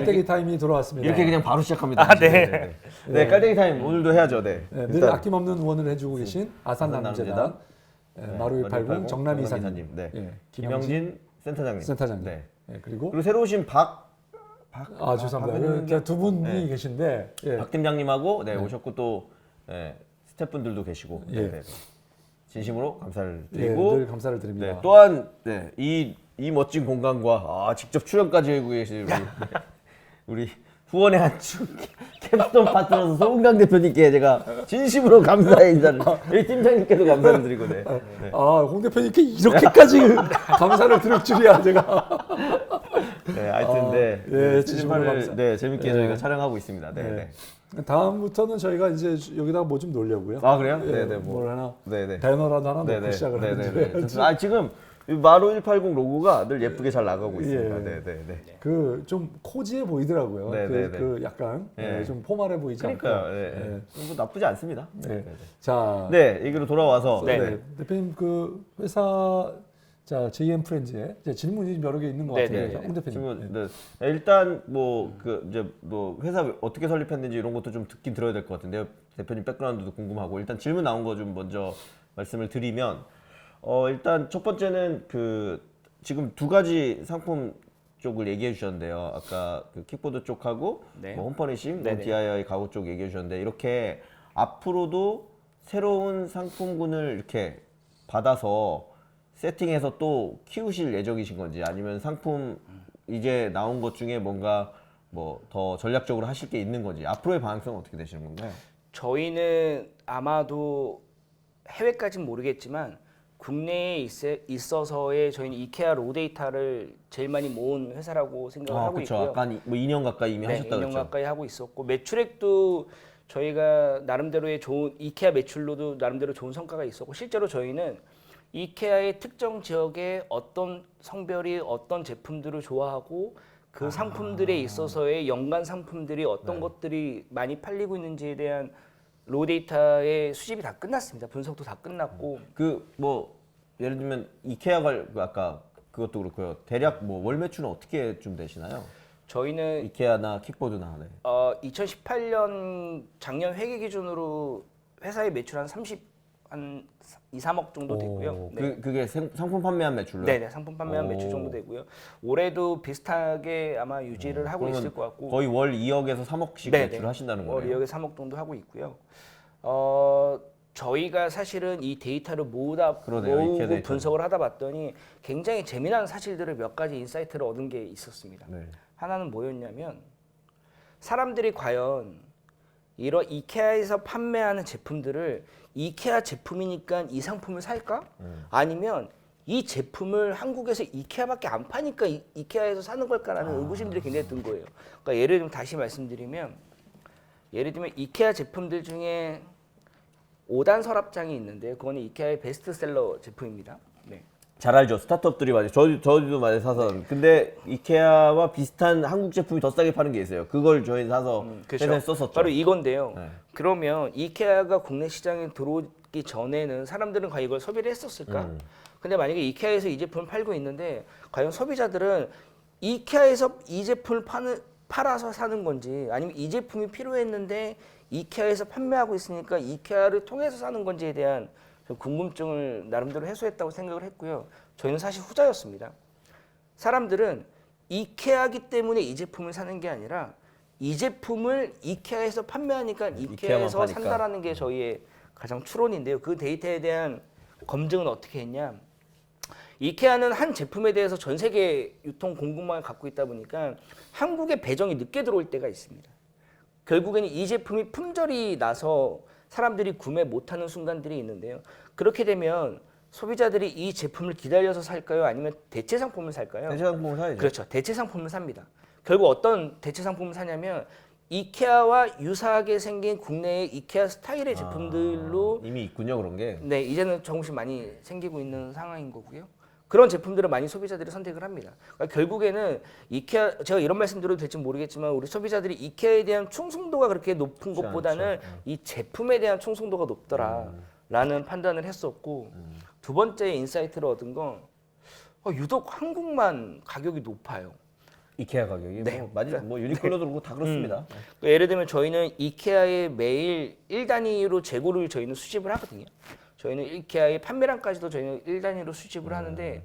깔때기 타임이 돌아왔습니다. 이렇게 그냥 바로 시작합니다. 아, 네. 네, 네. 네, 깔때기 타임 오늘도 해야죠. 네. 네, 늘 아낌없는 응원을 해주고 계신 아산남재단 네, 마루일팔공 정남이 이사님, 이사님, 네. 예, 김영진 센터장님. 센터장님, 네. 예, 그리고 그리고 새로 오신 박, 박, 아 죄송합니다. 두 분이 네. 계신데 예, 박 팀장님하고 네, 오셨고 또 네, 스태프분들도 계시고 예. 네, 네. 진심으로 감사를 예, 드리고 늘 감사를 드립니다. 네, 또한 네, 이, 이 멋진 공간과 아, 직접 출연까지 하고 계신 우리, 네, 우리 후원의 한축 캡스톤 파트너스 송강 대표님께 제가 진심으로 감사의 인사를 우리 팀장님께도 감사를 드리고 네. 네. 아, 홍 대표님께 이렇게까지 감사를 드릴 줄이야 제가. 네, 하여튼 네. 예, 네, 진심으로 시즌8을 감사- 네, 재밌게 네. 저희가 촬영하고 있습니다. 네, 네. 네. 다음부터는 저희가 이제 여기다가 뭐 좀 놀려고요. 아, 그래요? 예, 네, 네, 뭐. 뭘 하나 네, 네. 배너라도 하나 네, 놓고 네. 시작을 네, 네. 네. 좋습니다. 아, 지금 이 마루 180 로고가 늘 예쁘게 잘 나가고 있습니다. 예. 네, 네, 네. 그 좀 코지해 보이더라고요. 네, 그, 네, 네. 그 약간 네. 예, 좀 포멀해 보이지 그러니까요. 않고. 네, 예. 네. 뭐 나쁘지 않습니다. 네. 네. 네, 네. 자, 네, 얘기로 돌아와서 네. 네. 대표님 그 회사 자 JM 프렌즈에 이제 질문이 여러 개 있는 것 네, 같은데 네, 자, 홍 대표님. 질문, 네. 일단 뭐 그 이제 뭐 회사 어떻게 설립했는지 이런 것도 좀 듣긴 들어야 될 것 같은데요. 대표님 백그라운드도 궁금하고 일단 질문 나온 거 좀 먼저 말씀을 드리면 어 일단 첫 번째는 그 지금 두 가지 상품 쪽을 얘기해 주셨는데요. 아까 그 킥보드 쪽하고 네. 뭐 홈퍼니싱, 뭐 네네. DIY 가구 쪽 얘기해 주셨는데 이렇게 앞으로도 새로운 상품군을 이렇게 받아서 세팅해서 또 키우실 예정이신 건지 아니면 상품 이제 나온 것 중에 뭔가 뭐 더 전략적으로 하실 게 있는 건지 앞으로의 방향성은 어떻게 되시는 건가요? 저희는 아마도 해외까지는 모르겠지만 국내에 있어, 있어서의 저희는 이케아 로 데이터를 제일 많이 모은 회사라고 생각을 하고 그렇죠. 있고요. 아까 뭐 2년 가까이 이미 네, 하셨다 2년 그랬죠. 가까이 하고 있었고 매출액도 저희가 나름대로의 좋은 이케아 매출로도 나름대로 좋은 성과가 있었고 실제로 저희는 이케아의 특정 지역에 어떤 성별이 어떤 제품들을 좋아하고 그 아. 상품들에 있어서의 연관 상품들이 어떤 네. 것들이 많이 팔리고 있는지에 대한 로 데이터의 수집이 다 끝났습니다. 분석도 다 끝났고 그 뭐 예를 들면 이케아가 그 아까 그것도 그렇고요. 대략 뭐 월 매출은 어떻게 좀 되시나요? 저희는 이케아나 킥보드나 네. 어, 2018년 작년 회계 기준으로 회사의 매출 한 30, 한 2, 3억 정도 되고요. 네. 그 그게 생- 상품 판매한 매출로. 네 네 상품 판매한 오. 매출 정도 되고요. 올해도 비슷하게 아마 유지를 하고 그러면 있을 것 같고 거의 월 2억에서 3억씩 네 네. 매출을 하신다는 월 거예요. 2억에 3억 정도 하고 있고요. 어 저희가 사실은 이 데이터를 모으다 그러네요, 모으고 데이터를. 분석을 하다 봤더니 굉장히 재미난 사실들을 몇 가지 인사이트를 얻은 게 있었습니다. 네. 하나는 뭐였냐면 사람들이 과연 이런 이케아에서 판매하는 제품들을 이케아 제품이니까 이 상품을 살까? 음. 아니면 이 제품을 한국에서 이케아밖에 안 파니까 이, 이케아에서 사는 걸까라는 의구심들이 굉장히 든 거예요. 그러니까 예를 들면 다시 말씀드리면 예를 들면 이케아 제품들 중에 5단 서랍장이 있는데요. 그거는 이케아의 베스트셀러 제품입니다. 네. 잘 알죠. 스타트업들이 많이 저 저희도 많이 사서. 근데 이케아와 비슷한 한국 제품이 더 싸게 파는 게 있어요. 그걸 저희 사서 그렇죠. 회사에 썼었죠. 바로 이건데요. 네. 그러면 이케아가 국내 시장에 들어오기 전에는 사람들은 과연 이걸 소비를 했었을까? 음. 근데 만약에 이케아에서 이 제품을 팔고 있는데 과연 소비자들은 이케아에서 이 제품을 파는 팔아서 사는 건지 아니면 이 제품이 필요했는데 이케아에서 판매하고 있으니까 이케아를 통해서 사는 건지에 대한 좀 궁금증을 나름대로 해소했다고 생각을 했고요. 저희는 사실 후자였습니다. 사람들은 이케아기 때문에 이 제품을 사는 게 아니라 이 제품을 이케아에서 판매하니까 이케아만 이케아에서. 산다라는 게 저희의 가장 추론인데요. 그 데이터에 대한 검증은 어떻게 했냐? 이케아는 한 제품에 대해서 전 세계 유통 공급망을 갖고 있다 보니까 한국에 배정이 늦게 들어올 때가 있습니다. 결국에는 이 제품이 품절이 나서 사람들이 구매 못하는 순간들이 있는데요. 그렇게 되면 소비자들이 이 제품을 기다려서 살까요? 아니면 대체 상품을 살까요? 대체 상품을 사야죠. 그렇죠. 대체 상품을 삽니다. 결국 어떤 대체 상품을 사냐면 이케아와 유사하게 생긴 국내의 이케아 스타일의 제품들로 아, 이미 있군요 그런 게. 네 이제는 조금씩 많이 생기고 있는 상황인 거고요. 그런 제품들을 많이 소비자들이 선택을 합니다. 그러니까 결국에는 이케아 제가 이런 말씀드려도 될지 모르겠지만 우리 소비자들이 이케아에 대한 충성도가 그렇게 높은 것보다는 않죠. 이 제품에 대한 충성도가 높더라라는 판단을 했었고 두 번째 인사이트를 얻은 건 어, 유독 한국만 가격이 높아요. 이케아 가격이 네. 뭐 많이 뭐 유니클로도 그렇고 다 그렇습니다. 그 예를 들면 저희는 이케아에 매일 1단위로 재고를 저희는 수집을 하거든요. 저희는 이케아의 판매량까지도 저희는 1단위로 수집을 하는데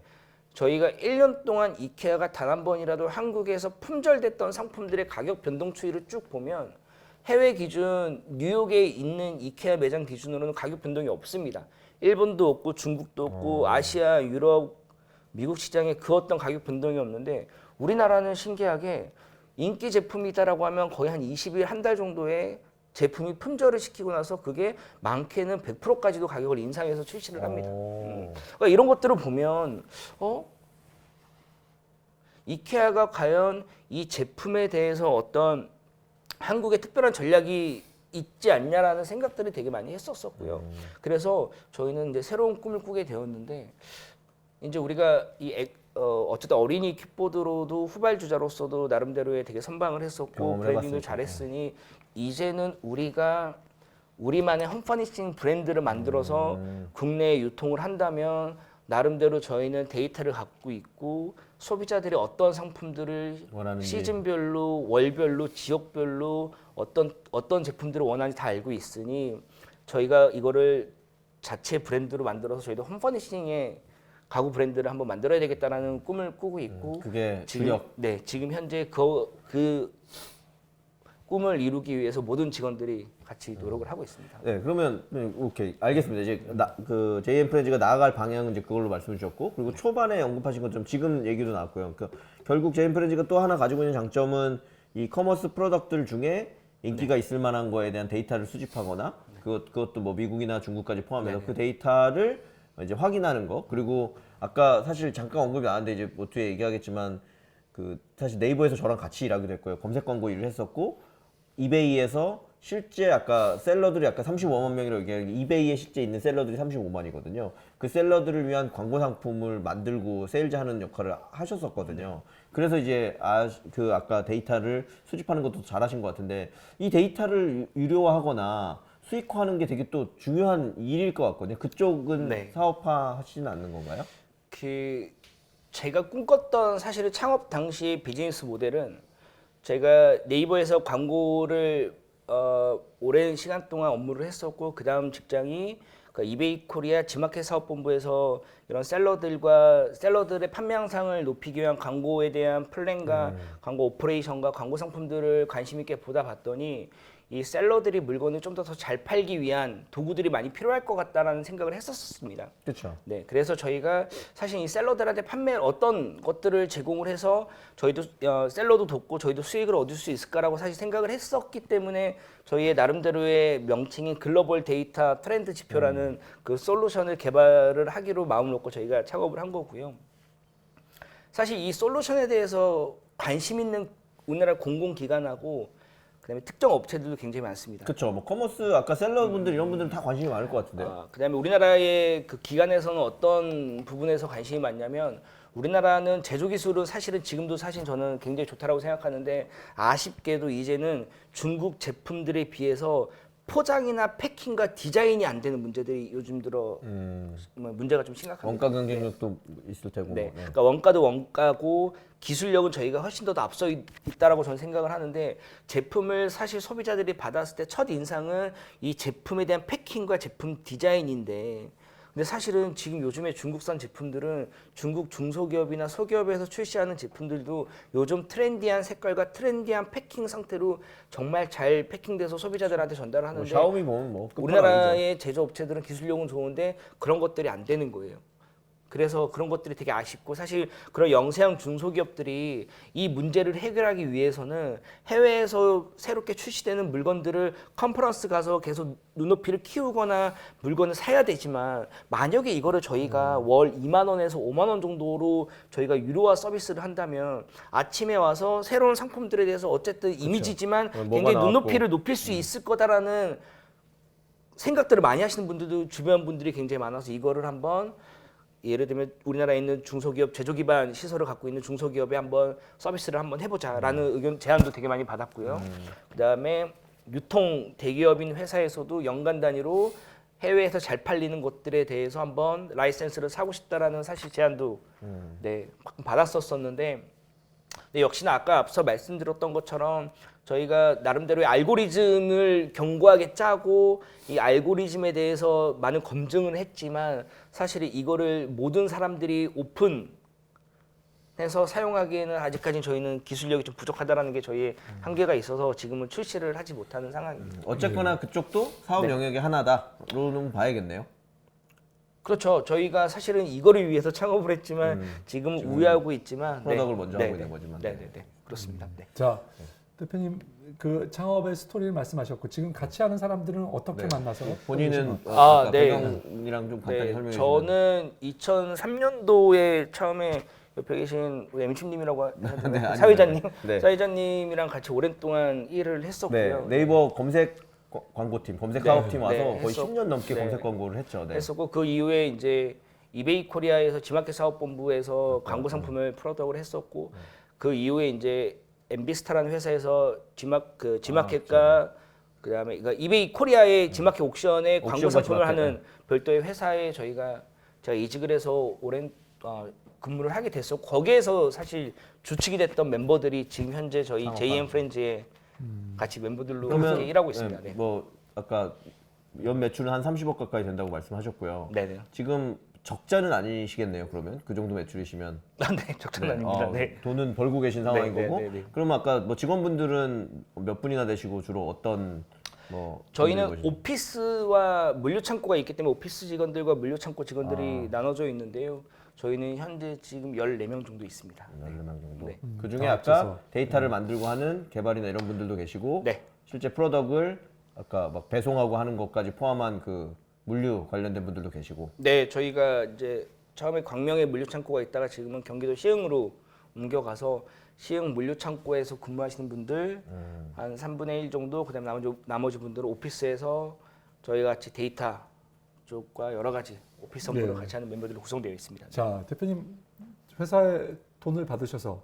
저희가 1년 동안 이케아가 단 한 번이라도 한국에서 품절됐던 상품들의 가격 변동 추이를 쭉 보면 해외 기준 뉴욕에 있는 이케아 매장 기준으로는 가격 변동이 없습니다. 일본도 없고 중국도 없고 아시아, 유럽, 미국 시장에 그 어떤 가격 변동이 없는데 우리나라는 신기하게 인기 제품이다라고 하면 거의 한 20일 한 달 정도의 제품이 품절을 시키고 나서 그게 많게는 100%까지도 가격을 인상해서 출시를 합니다. 오. 그러니까 이런 것들을 보면 어 이케아가 과연 이 제품에 대해서 어떤 한국의 특별한 전략이 있지 않냐라는 생각들을 되게 많이 했었었고요. 그래서 저희는 이제 새로운 꿈을 꾸게 되었는데 이제 우리가 이 액- 어, 어쨌든 어린이 킥보드로도 후발 주자로서도 나름대로의 되게 선방을 했었고 브랜딩도 해봤으니까. 잘했으니 이제는 우리가 우리만의 홈퍼니싱 브랜드를 만들어서 국내에 유통을 한다면 나름대로 저희는 데이터를 갖고 있고 소비자들이 어떤 상품들을 원하는지. 시즌별로 월별로 지역별로 어떤 어떤 제품들을 원하는지 다 알고 있으니 저희가 이거를 자체 브랜드로 만들어서 저희도 홈퍼니싱의 가구 브랜드를 한번 만들어야 되겠다라는 꿈을 꾸고 있고 그게 지금 주력. 네 지금 현재 그, 그 꿈을 이루기 위해서 모든 직원들이 같이 노력을 하고 있습니다. 네, 그러면 네, 오케이 알겠습니다. 이제 나, 그 JM 프렌즈가 나아갈 방향은 이제 그걸로 말씀해 주셨고 그리고 초반에 언급하신 것처럼 지금 얘기도 나왔고요. 그러니까 결국 JM 프렌즈가 또 하나 가지고 있는 장점은 이 커머스 프로덕트들 중에 인기가 있을 만한 거에 대한 데이터를 수집하거나 그것 그것도 뭐 미국이나 중국까지 포함해서 그 데이터를 이제 확인하는 거 그리고 아까 사실 잠깐 언급이 나왔는데 이제 뭐 뒤에 얘기하겠지만 그 사실 네이버에서 저랑 같이 일하기도 했고요. 검색 광고 일을 했었고 이베이에서 실제 아까 셀러들이 아까 35만 명이라고 게 이베이에 실제 있는 셀러들이 35만이거든요. 그 셀러들을 위한 광고 상품을 만들고 세일즈하는 역할을 하셨었거든요. 그래서 이제 아 그 아까 데이터를 수집하는 것도 잘하신 것 같은데 이 데이터를 유- 유료화하거나 수익화하는 게 되게 또 중요한 일일 것 같거든요. 그쪽은 네. 사업화 하시지는 않는 건가요? 그 제가 꿈꿨던 사실은 창업 당시 비즈니스 모델은 제가 네이버에서 광고를 어, 오랜 시간 동안 업무를 했었고 그 다음 직장이 그 이베이 코리아 지마켓 사업본부에서 이런 셀러들과 셀러들의 판매 향상을 높이기 위한 광고에 대한 플랜과 광고 오퍼레이션과 광고 상품들을 관심 있게 보다 봤더니 이 셀러들이 물건을 좀 더 잘 팔기 위한 도구들이 많이 필요할 것 같다라는 생각을 했었습니다. 그렇죠. 네, 그래서 저희가 사실 이 셀러들한테 판매 어떤 것들을 제공을 해서 저희도 어, 셀러도 돕고 저희도 수익을 얻을 수 있을까라고 사실 생각을 했었기 때문에 저희의 나름대로의 명칭인 글로벌 데이터 트렌드 지표라는 그 솔루션을 개발을 하기로 마음 먹고 저희가 작업을 한 거고요. 사실 이 솔루션에 대해서 관심 있는 우리나라 공공기관하고 그다음에 특정 업체들도 굉장히 많습니다. 그렇죠. 뭐 커머스 아까 셀러분들 이런 분들은 다 관심이 많을 것 같은데요. 아, 그다음에 우리나라의 그 기관에서는 어떤 부분에서 관심이 많냐면 우리나라는 제조 기술은 사실은 지금도 사실 저는 굉장히 좋다라고 생각하는데 아쉽게도 이제는 중국 제품들에 비해서 포장이나 패킹과 디자인이 안 되는 문제들이 요즘 들어 뭐 문제가 좀 심각합니다. 원가 경쟁력도 있을 테고. 네. 네. 그러니까 원가도 원가고 기술력은 저희가 훨씬 더 앞서 있- 있다라고 저는 생각을 하는데 제품을 사실 소비자들이 받았을 때 첫 인상은 이 제품에 대한 패킹과 제품 디자인인데 근데 사실은 지금 요즘에 중국산 제품들은 중국 중소기업이나 소기업에서 출시하는 제품들도 요즘 트렌디한 색깔과 트렌디한 패킹 상태로 정말 잘 패킹돼서 소비자들한테 전달을 뭐 하는데 샤오미 뭐 아니죠. 우리나라의 제조업체들은 기술력은 좋은데 그런 것들이 안 되는 거예요. 그래서 그런 것들이 되게 아쉽고 사실 그런 영세형 중소기업들이 이 문제를 해결하기 위해서는 해외에서 새롭게 출시되는 물건들을 컨퍼런스 가서 계속 눈높이를 키우거나 물건을 사야 되지만 만약에 이거를 저희가 음. 월 2만 원에서 5만 원 정도로 저희가 유료화 서비스를 한다면 아침에 와서 새로운 상품들에 대해서 어쨌든 이미지지만 어, 뭐가 굉장히 나왔고. 음. 눈높이를 높일 수 있을 거다라는 생각들을 많이 하시는 분들도 주변 분들이 굉장히 많아서 이거를 한번 예를 들면 우리나라에 있는 중소기업 제조 기반 시설을 갖고 있는 중소기업에 한번 서비스를 한번 해보자라는 의견 제안도 되게 많이 받았고요. 그다음에 유통 대기업인 회사에서도 연간 단위로 해외에서 잘 팔리는 것들에 대해서 한번 라이센스를 사고 싶다라는 사실 제안도 네 받았었었는데 근데 역시나 아까 앞서 말씀드렸던 것처럼 저희가 나름대로의 알고리즘을 견고하게 짜고 이 알고리즘에 대해서 많은 검증을 했지만 사실 이거를 모든 사람들이 오픈 해서 사용하기에는 아직까지 저희는 기술력이 좀 부족하다라는 게 저희의 한계가 있어서 지금은 출시를 하지 못하는 상황입니다. 어쨌거나 그쪽도 사업 네. 영역의 하나다로는 봐야겠네요. 그렇죠. 저희가 사실은 이거를 위해서 창업을 했지만 지금 우회하고 있지만 음. 프로덕을 먼저 하고 있는 거지만. 네, 네, 네. 그렇습니다. 네. 자, 대표님 그 창업의 스토리를 말씀하셨고 지금 같이 하는 사람들은 어떻게 네. 만나서 본인은 어, 아, 아까 네. 배경이랑 좀 간단히 네, 설명해 주시면. 저는 2003년도에 처음에 옆에 계신 우리 엠춤님이라고 네, 아닙니다. 사회자님, 네. 사회자님이랑 같이 오랜 동안 일을 네, 했었고요. 네이버 검색 거- 광고팀, 검색 네. 사업팀 와서 네, 거의 했었- 10년 넘게 네. 검색 광고를 했죠. 네. 했었고 그 이후에 이제 이베이 코리아에서 지마켓 사업본부에서 광고 상품을 프로덕을 했었고 그 이후에 이제 엠비스타라는 회사에서 지마 그 지마켓과 그다음에 그러니까 이베이 코리아의 지마켓 옥션의 광고 옥션과 상품을 하는 별도의 회사에 저희가 제가 이직을 해서 오랜 어, 근무를 하게 됐었고 거기에서 사실 주축이 됐던 멤버들이 지금 현재 저희 JM 프렌즈의 같이 멤버들로 함께 일하고 있습니다. 네, 네. 뭐 아까 연 매출은 한 30억 가까이 된다고 말씀하셨고요. 네네. 지금 적자는 아니시겠네요. 그러면 그 정도 매출이시면 아, 네, 적장 아닙니다. 어, 네. 돈은 벌고 계신 상황인 네, 네, 거고. 네, 네. 그러면 아까 뭐 직원분들은 몇 분이나 되시고 주로 어떤 뭐 저희는 분들이? 오피스와 물류 창고가 있기 때문에 오피스 직원들과 물류 창고 아. 직원들이 나눠져 있는데요. 저희는 현재 지금 14명 정도 있습니다. 14명 정도. 네. 그 중에 다 아까 합쳐서. 데이터를 만들고 하는 개발이나 이런 분들도 계시고 네. 실제 프로덕을 아까 막 배송하고 하는 것까지 포함한 그 물류 관련된 분들도 계시고 네, 저희가 이제 처음에 광명에 물류 창고가 있다가 지금은 경기도 시흥으로 옮겨가서 시흥 물류 창고에서 근무하시는 분들 음. 한 3분의 1 정도 그다음에 나머지 나머지 분들은 오피스에서 저희 같이 데이터 쪽과 여러 가지 오피스 업무를 네. 같이 하는 멤버들로 구성되어 있습니다. 자 대표님 회사에 돈을 받으셔서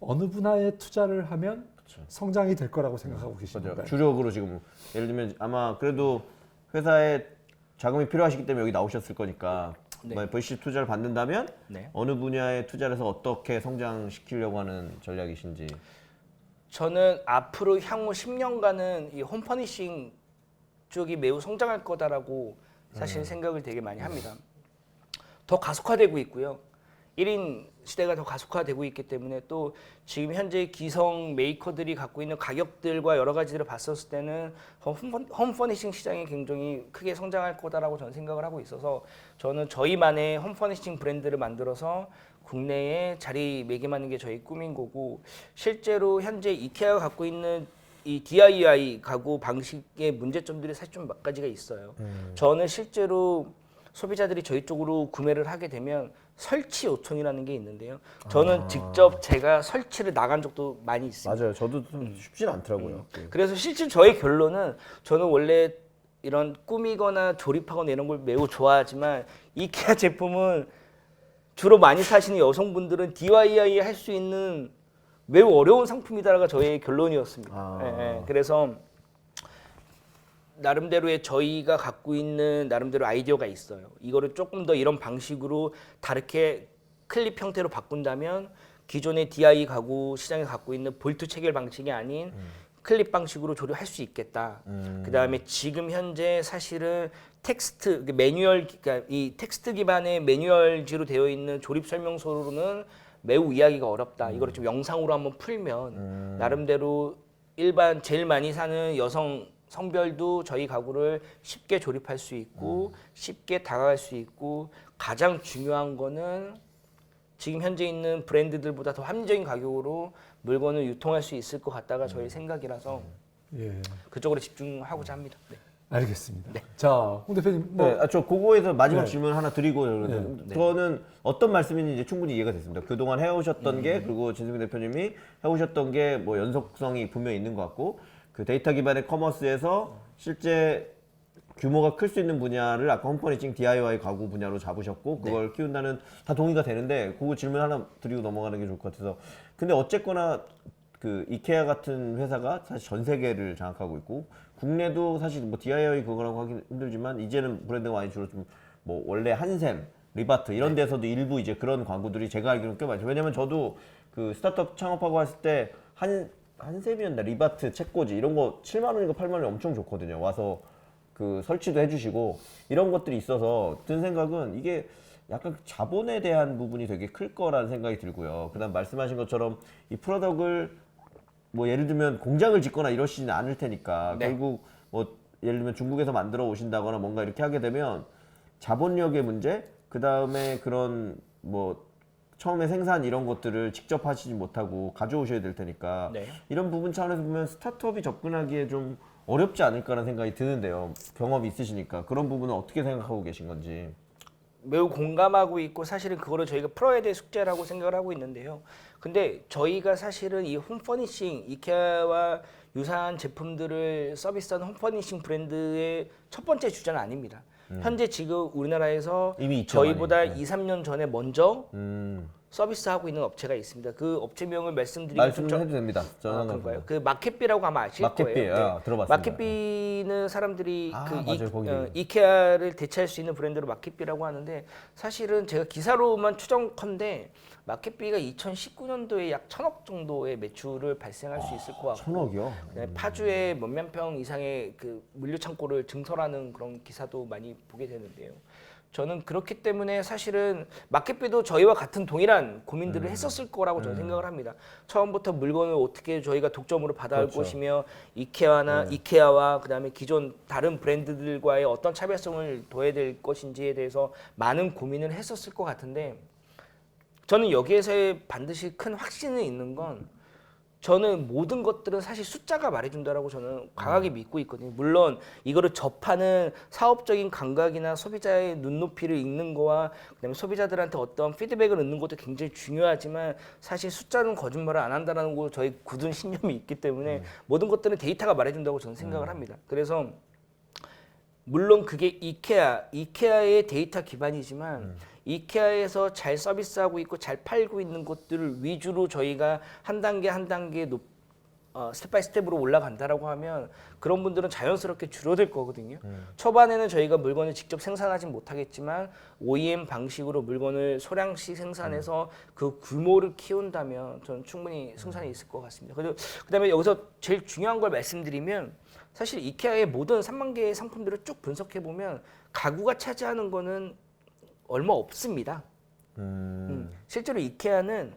어느 분야에 투자를 하면 성장이 될 거라고 생각하고 계신 맞아요. 건가요? 주력으로 지금 예를 들면 아마 그래도 회사에 자금이 필요하시기 때문에 여기 나오셨을 거니까 네. 만약 VC 투자를 받는다면 네. 어느 분야에 투자를 해서 어떻게 성장시키려고 하는 전략이신지 저는 앞으로 향후 10년간은 이 홈퍼니싱 쪽이 매우 성장할 거다라고 사실 생각을 되게 많이 합니다. 더 가속화되고 있고요. 1인 시대가 더 가속화되고 있기 때문에 또 지금 현재 기성 메이커들이 갖고 있는 가격들과 여러 가지를 봤었을 때는 홈- 홈퍼니싱 시장이 굉장히 크게 성장할 거다라고 저는 생각을 하고 있어서 저는 저희만의 홈퍼니싱 브랜드를 만들어서 국내에 자리매김하는 게 저희 꿈인 거고 실제로 현재 이케아가 갖고 있는 이 DIY 가구 방식의 문제점들이 사실 좀 몇 가지가 있어요. 저는 실제로 소비자들이 저희 쪽으로 구매를 하게 되면 설치 요청이라는 게 있는데요. 저는 직접 제가 설치를 나간 적도 많이 있습니다. 맞아요. 저도 좀 쉽진 않더라고요. 그래서 실제 저의 결론은 저는 원래 이런 꾸미거나 조립하거나 이런 걸 매우 좋아하지만 이케아 제품은 주로 많이 사시는 여성분들은 DIY 할 수 있는 매우 어려운 상품이다라가 저의 결론이었습니다. 아. 예, 예. 그래서 나름대로의 저희가 갖고 있는 나름대로 아이디어가 있어요. 이거를 조금 더 이런 방식으로 다르게 클립 형태로 바꾼다면 기존의 DI 가구 시장에 갖고 있는 볼트 체결 방식이 아닌 클립 방식으로 조립할 수 있겠다. 그다음에 지금 현재 사실은 텍스트 그 매뉴얼 그러니까 이 텍스트 기반의 매뉴얼지로 되어 있는 조립 설명서로는 매우 이해하기가 어렵다. 이거를 좀 영상으로 한번 풀면 나름대로 일반 제일 많이 사는 여성 성별도 저희 가구를 쉽게 조립할 수 있고 쉽게 다가갈 수 있고 가장 중요한 거는 지금 현재 있는 브랜드들보다 더 합리적인 가격으로 물건을 유통할 수 있을 것 같다가 저희 생각이라서 예, 그쪽으로 집중하고자 합니다. 네. 알겠습니다. 자, 홍 대표님 뭐 네, 아, 저 그거에서 마지막 네. 질문 하나 드리고 그러는데 저는 어떤 말씀인지 이제 충분히 이해가 됐습니다. 그동안 해오셨던 음. 게 그리고 진승민 대표님이 해오셨던 게 뭐 연속성이 분명히 있는 것 같고 그 데이터 기반의 커머스에서 실제 규모가 클 수 있는 분야를 아까 홈퍼니칭 DIY 가구 분야로 잡으셨고 네. 그걸 키운다는 다 동의가 되는데 그거 질문 하나 드리고 넘어가는 게 좋을 것 같아서 근데 어쨌거나 그 이케아 같은 회사가 사실 전 세계를 장악하고 있고 국내도 사실 뭐 DIY 그거라고 하기 힘들지만 이제는 브랜드가 많이 줄어 좀뭐 원래 한샘, 리바트 이런 데서도 일부 이제 그런 광고들이 제가 알기로는 꽤 많죠. 왜냐면 저도 그 스타트업 창업하고 했을 때 한 한샘이었나 리바트 책꽂이 이런 거 7만 원인가 8만 원이 엄청 좋거든요. 와서 그 설치도 해주시고 이런 것들이 있어서 든 생각은 이게 약간 그 자본에 대한 부분이 되게 클 거라는 생각이 들고요. 그다음 말씀하신 것처럼 이 프로덕을 뭐 예를 들면 공장을 짓거나 이러시지는 않을 테니까 네. 결국 뭐 예를 들면 중국에서 만들어 오신다거나 뭔가 이렇게 하게 되면 자본력의 문제 그 다음에 그런 뭐 처음에 생산 이런 것들을 직접 하시지 못하고 가져오셔야 될 테니까 네. 이런 부분 차원에서 보면 스타트업이 접근하기에 좀 어렵지 않을까라는 생각이 드는데요 경험이 있으시니까 그런 부분은 어떻게 생각하고 계신 건지 매우 공감하고 있고 사실은 그거를 저희가 풀어야 될 숙제라고 생각을 하고 있는데요. 근데 저희가 사실은 이 홈퍼니싱 이케아와 유사한 제품들을 서비스하는 홈퍼니싱 브랜드의 첫 번째 주자는 아닙니다. 현재 지금 우리나라에서 음. 이미 있죠, 저희보다 많이. 네. 2, 3년 전에 먼저 음 서비스하고 있는 업체가 있습니다. 그 업체명을 말씀드리면 좀 저- 말씀해도 됩니다 아, 저는 그런가요? 그 마켓비라고 아마 아실 마켓비, 거예요. 아, 들어봤습니다. 마켓비는 사람들이 아, 그 맞아요. 이, 거기 어, 되게. 이 케아를 대체할 수 있는 브랜드로 마켓비라고 하는데 사실은 제가 기사로만 추정컨대 마켓비가 2019년도에 약 천억 정도의 매출을 발생할 수 있을 것 같고 천억이요 그다음에 파주에 몇만 평 이상의 그 물류 창고를 증설하는 그런 기사도 많이 보게 되는데요. 저는 그렇기 때문에 사실은 마켓비도 저희와 같은 동일한 고민들을 음. 했었을 거라고 저는 생각을 합니다. 처음부터 물건을 어떻게 저희가 독점으로 받아올 그렇죠. 것이며 이케아나 이케아와 그다음에 기존 다른 브랜드들과의 어떤 차별성을 둬야 될 것인지에 대해서 많은 고민을 했었을 것 같은데 저는 여기에서의 반드시 큰 확신이 있는 건 저는 모든 것들은 사실 숫자가 말해준다라고 저는 강하게 믿고 있거든요. 물론 이거를 접하는 사업적인 감각이나 소비자의 눈높이를 읽는 거와 그다음에 소비자들한테 어떤 피드백을 얻는 것도 굉장히 중요하지만 사실 숫자는 거짓말을 안 한다라는 거 저희 굳은 신념이 있기 때문에 모든 것들은 데이터가 말해준다고 저는 생각을 합니다. 그래서 물론 그게 이케아, 이케아의 데이터 기반이지만 이케아에서 잘 서비스하고 있고 잘 팔고 있는 것들을 위주로 저희가 한 단계 한 단계 높, 어, 스텝 바이 스텝으로 올라간다라고 하면 그런 분들은 자연스럽게 줄어들 거거든요. 초반에는 저희가 물건을 직접 생산하진 못하겠지만 OEM 방식으로 물건을 소량씩 생산해서 그 규모를 키운다면 저는 충분히 승산이 있을 것 같습니다. 그리고 그다음에 여기서 제일 중요한 걸 말씀드리면 사실 이케아의 모든 3만 개의 상품들을 쭉 분석해 보면 가구가 차지하는 거는 얼마 없습니다. 음, 실제로 이케아는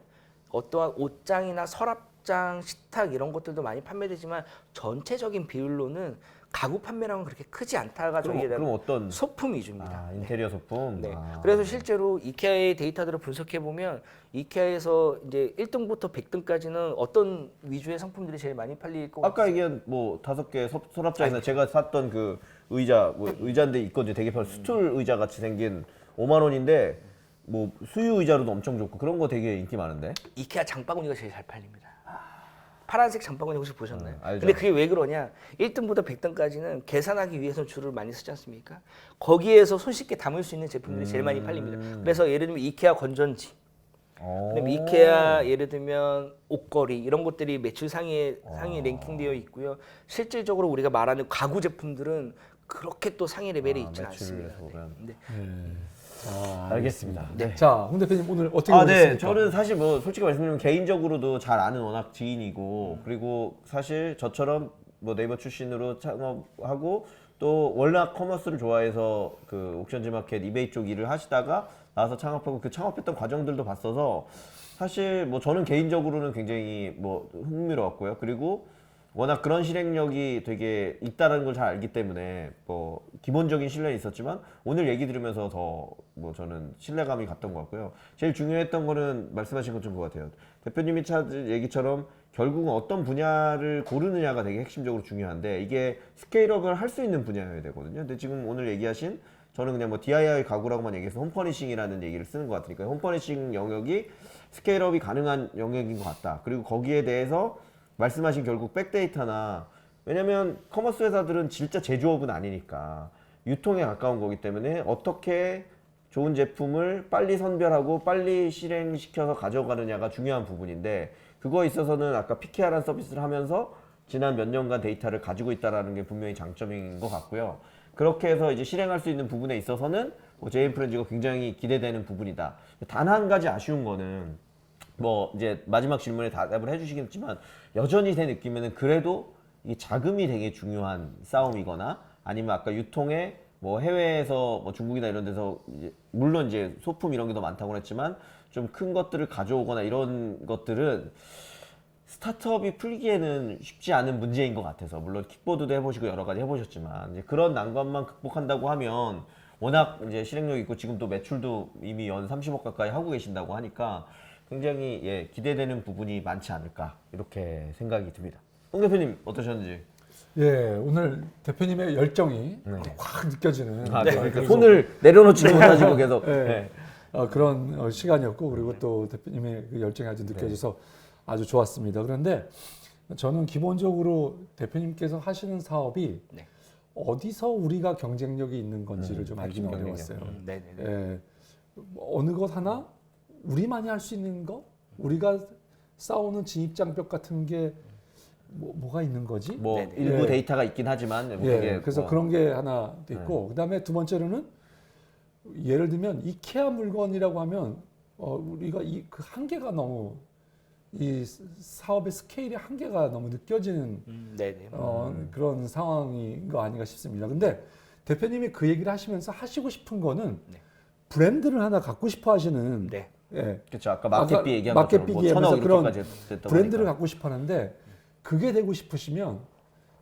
어떠한 옷장이나 서랍장, 식탁 이런 것들도 많이 판매되지만 전체적인 비율로는 가구 판매량은 그렇게 크지 않다가 그럼, 저희의 그럼 어떤 소품 위주입니다. 아, 인테리어 소품 네. 아. 그래서 실제로 이케아의 데이터들을 분석해 보면 이케아에서 이제 1등부터 100등까지는 어떤 위주의 상품들이 제일 많이 팔릴 것 아까 얘기한 뭐 다섯 개 서- 서랍장이나 제가 샀던 그 의자 뭐 의자인데 있거든요. 되게 별 스툴 의자 같이 생긴 5만 원인데 뭐 수유 의자로도 엄청 좋고 그런 거 되게 인기 많은데. 이케아 장바구니가 제일 잘 팔립니다. 파란색 장바구니 혹시 보셨나요? 음, 알죠. 근데 그게 왜 그러냐? 1등부터 100등까지는 계산하기 위해서 줄을 많이 쓰지 않습니까? 거기에서 손쉽게 담을 수 있는 제품들이 제일 많이 팔립니다. 음. 그래서 예를 들면 이케아 건전지, 어. 그다음에 이케아 예를 들면 옷걸이 이런 것들이 매출 상위에 상위 랭킹되어 있고요. 실질적으로 우리가 말하는 가구 제품들은 그렇게 또 상위 레벨에 아, 있지는 매출에서 않습니다. 보면. 네. 네. 아, 알겠습니다. 네. 자, 홍 대표님 오늘 어떻게 아, 보셨습니까? 네. 저는 사실 뭐 솔직히 말씀드리면 개인적으로도 잘 아는 워낙 지인이고 그리고 사실 저처럼 뭐 네이버 출신으로 창업하고 또 워낙 커머스를 좋아해서 그 옥션즈 마켓 이베이 쪽 일을 하시다가 나와서 창업하고 그 창업했던 과정들도 봤어서 사실 뭐 저는 개인적으로는 굉장히 뭐 흥미로웠고요. 그리고 워낙 그런 실행력이 되게 있다는 걸 잘 알기 때문에 뭐 기본적인 신뢰는 있었지만 오늘 얘기 들으면서 더 뭐 저는 신뢰감이 갔던 것 같고요. 제일 중요했던 거는 말씀하신 것좀 그거 같아요. 대표님이 찾은 얘기처럼 결국은 어떤 분야를 고르느냐가 되게 핵심적으로 중요한데 이게 스케일업을 할 수 있는 분야여야 되거든요. 근데 지금 오늘 얘기하신 저는 그냥 뭐 DIY 가구라고만 얘기해서 홈퍼니싱이라는 얘기를 쓰는 것 같으니까 홈퍼니싱 영역이 스케일업이 가능한 영역인 것 같다. 그리고 거기에 대해서 말씀하신 결국 백데이터나 왜냐면 커머스 회사들은 진짜 제조업은 아니니까 유통에 가까운 거기 때문에 어떻게 좋은 제품을 빨리 선별하고 빨리 실행시켜서 가져가느냐가 중요한 부분인데 그거에 있어서는 아까 피케아라는 서비스를 하면서 지난 몇 년간 데이터를 가지고 있다라는 게 분명히 장점인 것 같고요. 그렇게 해서 이제 실행할 수 있는 부분에 있어서는 뭐 제인 프렌즈가 굉장히 기대되는 부분이다. 단 한 가지 아쉬운 거는 뭐 이제 마지막 질문에 답을 해주시겠지만 여전히 제 느낌에는 그래도 이 자금이 되게 중요한 싸움이거나 아니면 아까 유통에 뭐 해외에서 뭐 중국이나 이런 데서 이제 물론 이제 소품 이런 게 더 많다고 했지만 좀 큰 것들을 가져오거나 이런 것들은 스타트업이 풀기에는 쉽지 않은 문제인 것 같아서 물론 킥보드도 해보시고 여러 가지 해보셨지만 이제 그런 난관만 극복한다고 하면 워낙 이제 실행력 있고 지금 또 매출도 이미 연 30억 가까이 하고 계신다고 하니까 굉장히 예, 기대되는 부분이 많지 않을까 이렇게 생각이 듭니다. 홍 대표님 어떠셨는지? 예, 오늘 대표님의 열정이 네. 확 느껴지는 아, 네, 네. 그래서- 손을 내려놓지 못하시고 계속. 네. 네. 어, 그런 어, 시간이었고 그리고 또 대표님의 그 열정이 아주 느껴져서 아주 좋았습니다. 그런데 저는 기본적으로 대표님께서 하시는 사업이 네. 어디서 우리가 경쟁력이 있는 건지를 음, 좀 알기는 핵심 어려웠어요. 음, 네 네 네. 예, 뭐 어느 것 하나 우리만이 할 수 있는 거 우리가 싸우는 진입장벽 같은 게 뭐, 뭐가 있는 거지? 뭐 네네. 일부 예. 데이터가 있긴 하지만 뭐 예, 그게 그래서 뭐 그런 게 하나 있고 그다음에 두 번째로는 예를 들면 이케아 물건이라고 하면 어, 우리가 이 그 한계가 너무 이 사업의 스케일의 한계가 너무 느껴지는 음, 네네. 어, 그런 상황인 거 아닌가 싶습니다. 근데 대표님이 그 얘기를 하시면서 하시고 싶은 거는 네. 브랜드를 하나 갖고 싶어 하시는 네. 예, 그렇죠. 아까 마켓비 얘기한 마켓비 것처럼 뭐 천억 그런 이렇게까지 됐다고 브랜드를 하니까. 갖고 싶어 하는데 그게 되고 싶으시면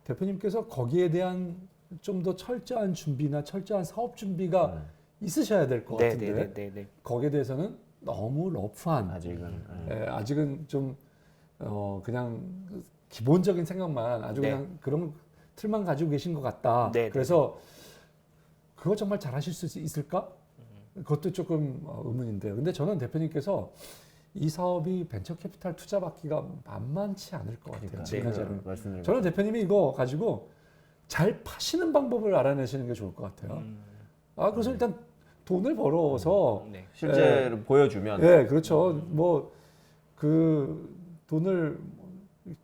대표님께서 거기에 대한 좀 더 철저한 준비나 철저한 사업 준비가 음. 있으셔야 될 것 같은데 네 네네네. 거기에 대해서는 너무 러프한 아직은 예. 예, 아직은 좀 어, 그냥 기본적인 생각만 아주 네. 그냥 그런 틀만 가지고 계신 것 같다. 네, 네, 그래서 그거 정말 잘하실 수 있을까? 그것도 조금 어, 의문인데요. 근데 저는 대표님께서 이 사업이 벤처 캐피탈 투자 받기가 만만치 않을 것 같아요. 그러니까 지금 네. 저는 대표님이 이거 가지고 잘 파시는 방법을 알아내시는 게 좋을 것 같아요. 음, 아, 그래서 일단 돈을 벌어서 네. 실제로 보여주면 예, 그렇죠. 뭐그 돈을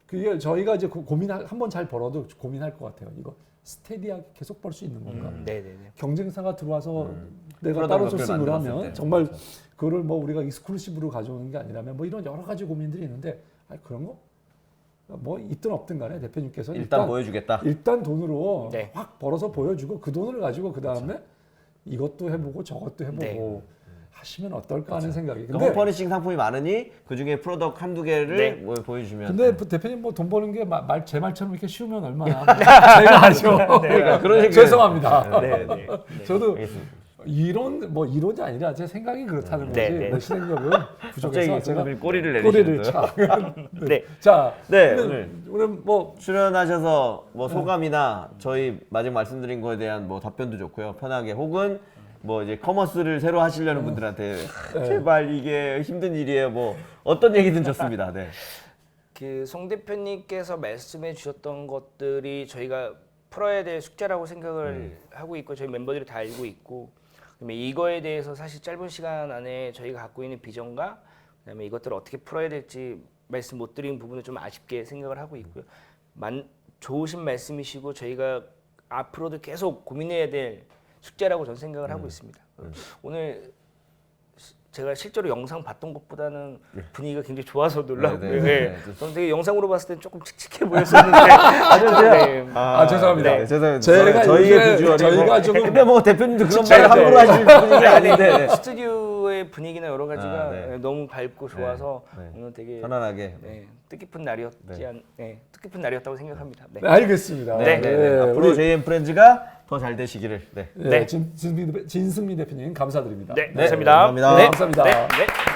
그게 저희가 이제 고- 고민 한번 잘 벌어도 고민할 것 같아요. 이거 스테디하게 계속 벌 수 있는 건가? 음, 네네네. 경쟁사가 들어와서 내가 프로덕트 따로 소싱을 하면 때. 정말 그렇죠. 그거를 뭐 우리가 익스클루시브로 가져오는 게 아니라면 뭐 이런 여러 가지 고민들이 있는데 아 그런 거 뭐 있든 없든 간에 대표님께서 일단, 보여주겠다. 일단 돈으로 네. 확 벌어서 보여주고 그 돈을 가지고 그 다음에 이것도 해보고 저것도 해보고 네. 하시면 어떨까 하는 생각이. 그러니까 홈퍼니싱 상품이 많으니 그 중에 프로덕트 한두 개를 네. 뭐 보여주면 근데 뭐 대표님 뭐 돈 버는 게 말 제 말처럼 이렇게 쉬우면 얼마나 제가 하죠. 그러니까 그런 얘기 죄송합니다. 네, 네. 저도 알겠습니다. 이론 뭐 이론이 아니라 제 생각이 그렇다는 거지. 네, 네. 뭐 부족해서 갑자기 제가 꼬리를 꼬리를 내리셨어요. 차. 네. 자, 네, 오늘, 오늘 오늘 뭐 출연하셔서 뭐 소감이나 저희 마지막 말씀드린 거에 대한 뭐 답변도 좋고요. 편하게 혹은 뭐 이제 커머스를 새로 하시려는 분들한테 하, 제발 이게 힘든 일이에요. 뭐 어떤 얘기든 좋습니다. 네. 그 송 대표님께서 말씀해 주셨던 것들이 저희가 풀어야 될 숙제라고 생각을 하고 있고 저희 멤버들이 다 알고 있고 그다음에 이거에 대해서 사실 짧은 시간 안에 저희가 갖고 있는 비전과 그다음에 이것들을 어떻게 풀어야 될지 말씀 못 드린 부분을 좀 아쉽게 생각을 하고 있고요. 만, 좋으신 말씀이시고 저희가 앞으로도 계속 고민해야 될 숙제라고 저는 생각을 하고 있습니다. 오늘 시- 제가 실제로 영상 봤던 것보다는 분위기가 굉장히 좋아서 놀라고요. 네, 네, 네, 네, 네. 저는 되게 영상으로 봤을 땐 조금 칙칙해 보였었는데 네. 아, 죄송합니다. 네, 죄송합니다. 저희의 요즘에 비주얼이 저희가 뭐, 조금- 근데 뭐 대표님도 그런 진짜, 말을 함부로 네. 하실 분이 아닌데 네. 스튜디오의 분위기나 여러 가지가 아, 네. 너무 밝고 좋아서 네, 네. 오늘 되게 편안하게 네, 뜻깊은 날이었지 네. 않, 네, 뜻깊은 날이었다고 생각합니다. 네. 네, 알겠습니다. 네, 네, 네. 앞으로 우리 JM 프렌즈가 더 잘 되시기를. 네. 네, 네. 진, 진승민 대표님 감사드립니다. 네, 네, 감사합니다. 감사합니다. 네, 감사합니다. 네, 네.